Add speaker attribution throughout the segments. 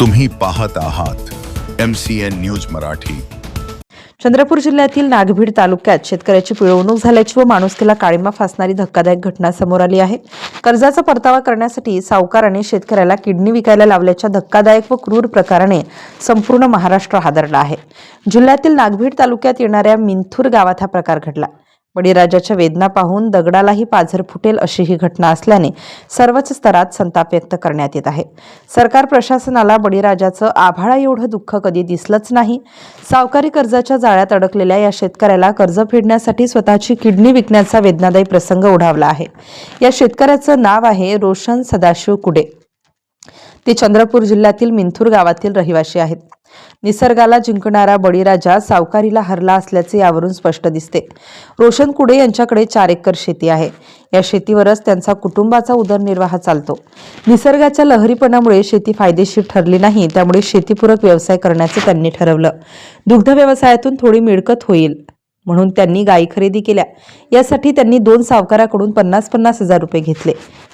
Speaker 1: तुम्ही पाहत आहात M C N news Marathi.
Speaker 2: Chandrapur जिल्ह्यातील नागभीड तालुक्यात शेतकऱ्याची पिळवणूक झाल्याची व माणुसकीला काळीमा फासणारी धक्कादायक घटना समोर आली आहे. कर्जाचा परतावा करण्यासाठी सावकाराने शेतकऱ्याला किडनी विकायला लावल्याच्या धक्कादायक व क्रूर प्रकाराने संपूर्ण महाराष्ट्र हादरला आहे. जिल्ह्यातील नागभीड तालुक्यात येणाऱ्या मिंथूर गावात हा प्रकार घडला. बळीराजाच्या वेदना पाहून दगडालाही पाझर फुटेल अशी ही घटना असल्याने सर्वच स्तरात संताप व्यक्त करण्यात येत आहे. सरकार प्रशासनाला बळीराजाचं आभाळा एवढं दुःख कधी दिसलंच नाही. सावकारी कर्जाच्या जाळ्यात अडकलेल्या या शेतकऱ्याला कर्ज फेडण्यासाठी स्वतःची किडनी विकण्याचा वेदनादायी प्रसंग ओढावला आहे. या शेतकऱ्याचं नाव आहे रोशन सदाशिव कुडे. ते चंद्रपूर जिल्ह्यातील मिंथूर गावातील रहिवासी आहेत. निसर्गाला जिंकणारा बळीराजा सावकारीला हरला असल्याचे यावरून स्पष्ट दिसते. रोशन कुडे यांच्याकडे चार एकर शेती आहे. या शेतीवरच त्यांचा कुटुंबाचा उदरनिर्वाह चालतो. निसर्गाच्या लहरीपणामुळे शेती फायदेशीर ठरली नाही त्यामुळे शेतीपूरक व्यवसाय करण्याचे त्यांनी ठरवलं. दुग्ध व्यवसायातून थोडी मिळकत होईल म्हणून त्यांनी गायी खरेदी केल्या. यासाठी त्यांनी दोन सावकाराकडून पन्नास पन्नास हजार रुपये घेतले.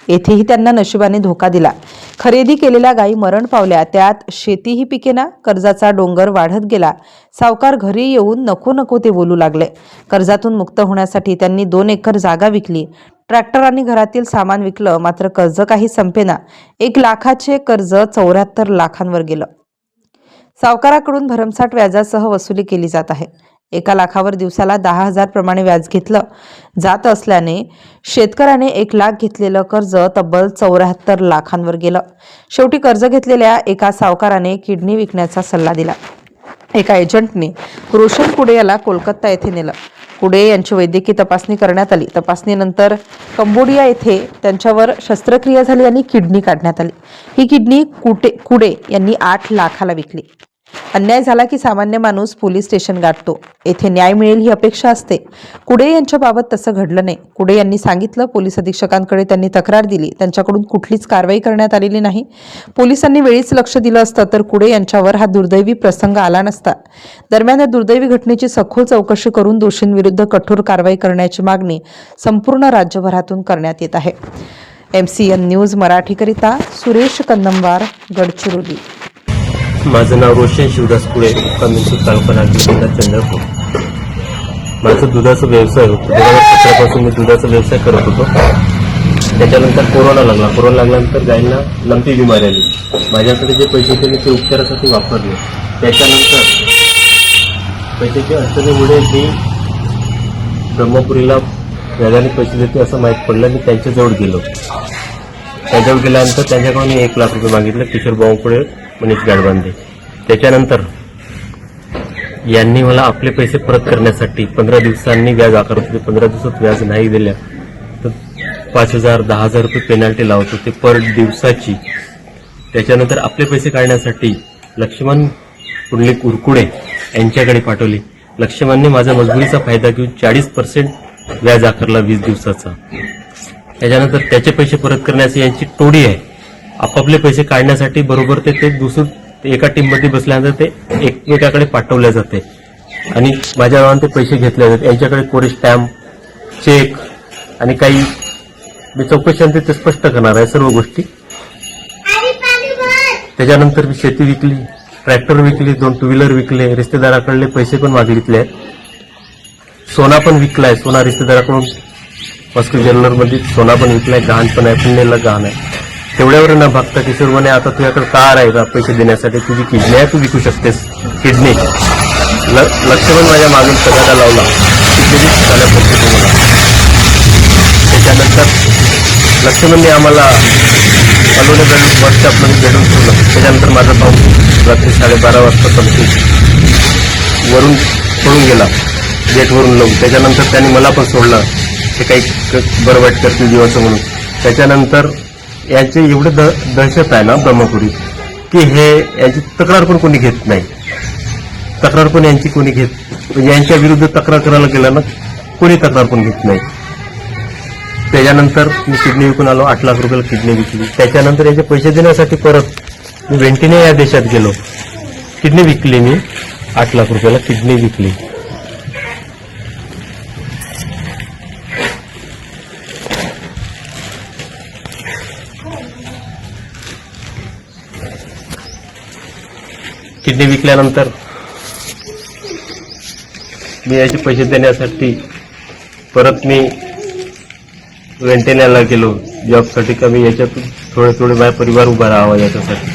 Speaker 2: येथेही त्यांना नशिबाने धोका दिला. खरेदी केलेल्या गायी मरण पावल्या. त्यात शेतीही पिकेना कर्जाचा डोंगर वाढत गेला. सावकार घरी येऊन नको नको ते बोलू लागले. कर्जातून मुक्त होण्यासाठी त्यांनी दोन एकर जागा विकली. ट्रॅक्टर आणि घरातील सामान विकलं मात्र कर्ज काही संपेना. एक लाखाचे कर्ज चौऱ्याहत्तर लाखांवर गेलं. सावकाराकडून भरमसाठ व्याजासह वसुली केली जात आहे. एका लाखावर दिवसाला दहा हजार प्रमाणे व्याज घेतलं जात असल्याने शेतकऱ्याने एक लाख घेतलेलं कर्ज तब्बल चौऱ्याहत्तर लाखांवर गेलं. शेवटी कर्ज घेतलेल्या एका सावकाराने किडनी विकण्याचा सल्ला दिला. एका एजंटने रोशन कुडे याला कोलकाता येथे नेलं. कुडे यांची वैद्यकीय तपासणी करण्यात आली. तपासणीनंतर कंबोडिया येथे त्यांच्यावर शस्त्रक्रिया झाली आणि किडनी काढण्यात आली. ही किडनी कुटे कुडे यांनी आठ लाखाला विकली. अन्याय झाला की सामान्य माणूस पोलीस स्टेशन गाठतो. येथे न्याय मिळेल ही अपेक्षा असते. कुडे यांच्याबाबत तसं घडलं नाही. कुडे यांनी सांगितलं पोलीस अधीक्षकांकडे त्यांनी तक्रार दिली. त्यांच्याकडून कुठलीच कारवाई करण्यात आलेली नाही. पोलिसांनी वेळीच लक्ष दिलं असतं तर कुडे यांच्यावर हा दुर्दैवी प्रसंग आला नसता. दरम्यान या दुर्दैवी घटनेची सखोल चौकशी करून दोषींविरुद्ध कठोर कारवाई करण्याची मागणी संपूर्ण राज्यभरातून करण्यात येत आहे. एम सी एन न्यूज मराठीकरिता सुरेश कन्नमवार गडचिरोली.
Speaker 3: माझं नाव रोशन शिवदास कुळे. कमिंसूर तालुका नागपूर जिल्हा चंद्रपूर. माझा दुधाचा व्यवसाय होतो. दोन सतरापासून मी दुधाचा व्यवसाय करत होतो. त्याच्यानंतर कोरोना लागला. कोरोना लागल्यानंतर गायींना लंपी बिमारी आली. माझ्याकडे जे पैसे होते मी ते उपचारासाठी वापरले. त्याच्यानंतर पैशाच्या अडचणीमुळे मी ब्रह्मपुरीला व्याजाने पैसे देते असं माहीत पडलं. मी त्यांच्याजवळ गेलो. त्याच्यावर गेल्यानंतर त्यांच्याकडून मी एक लाख रुपये मागितले. किशोर बावपुढे मनीष गाडबांधे. त्याच्यानंतर यांनी मला आपले पैसे परत करण्यासाठी पंधरा दिवसांनी व्याज आकारत होते. पंधरा दिवसात व्याज नाही दिल्या. तर पाच हजार दहा हजार रुपये पेनल्टी लावत होते पर दिवसाची. त्याच्यानंतर आपले पैसे काढण्यासाठी लक्ष्मण पुंडलिक उरकुडे यांच्याकडे पाठवले. लक्ष्मणने माझा मजबुरीचा फायदा घेऊन चाळीस पर्सेंट व्याज आकारला वीस दिवसाचा. त्याच्यानंतर त्याचे पैसे परत करण्याची यांची टोडी आहे. आपापले पैसे काढण्यासाठी बरोबर ते ते दुसरं एका टीममध्ये बसल्यानंतर ते एकमेकाकडे पाठवले जाते. आणि माझ्या नावाने ते पैसे घेतले जातात. यांच्याकडे कोरी स्टॅम्प चेक आणि काही मी चौकशांत ते स्पष्ट करणार आहे सर्व गोष्टी. त्याच्यानंतर मी शेती विकली ट्रॅक्टर विकली दोन टू व्हीलर विकले रिश्तेदाराकडले पैसे पण मागितले. आहेत सोना पण विकलाय. सोना रिश्तेदाराकडून मस्को ज्वेलरमध्ये सोना पण विकलाय. गहाण पण आहे पुण्याला गहाण आहे. तेवढ्यावर न भागता किशोर म्हणे आता तुझ्याकडे कार आहे का? पैसे देण्यासाठी तुझी किडनी आहे तू विकू शकतेस. किडनी. ल- लक्ष्मण माझ्या मागून सगळ्याला लावला. किडनी झाल्या पद्धती मला त्याच्यानंतर लक्ष्मणने आम्हाला अलोने भेटून वर्कशॉपमध्ये भेटून ठेवलं त्याच्यानंतर माझा भाऊ रात्री साडेबारा वाजता समजून वरून पळून गेला. गेटवरून लावून. त्याच्यानंतर त्यांनी मला पण सोडलं. ते काही क- बरं वाईट करतील जीवाचं म्हणून. त्याच्यानंतर यांचे एवढे द दहशत आहे ना ब्रह्मपुरी की हे यांची तक्रार पण कोणी घेत नाही. तक्रार पण यांची कोणी घेत म्हणजे यांच्या विरुद्ध तक्रार करायला गेलं ना कोणी तक्रार पण घेत नाही. त्याच्यानंतर मी किडनी विकून आलो आठ लाख रुपयाला किडनी विकली. त्याच्यानंतर याचे पैसे देण्यासाठी परत मी वेंटिने या देशात गेलो. किडनी विकली मी आठ लाख रुपयाला किडनी विकली. किडनी विकल्यानंतर मी याचे पैसे देण्यासाठी परत मी वेंटेण्याला गेलो. जॉबसाठी का मी याच्यातून थोडे थोडे माझा परिवार उभा राहावा याच्यासाठी.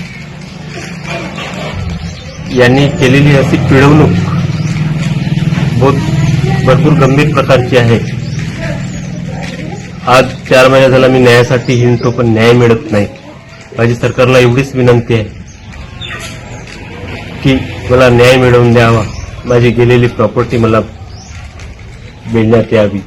Speaker 3: यांनी केलेली अशी पिळवणूक बहुत भरपूर गंभीर प्रकारची आहे. आज चार महिने झाला मी न्यायासाठी हिंडतो पण न्याय मिळत नाही. माझी सरकारला एवढीच विनंती आहे. की मला न्याय मिळवून द्यावा. माझी गेलेली प्रॉपर्टी मला मिळण्यात यावी.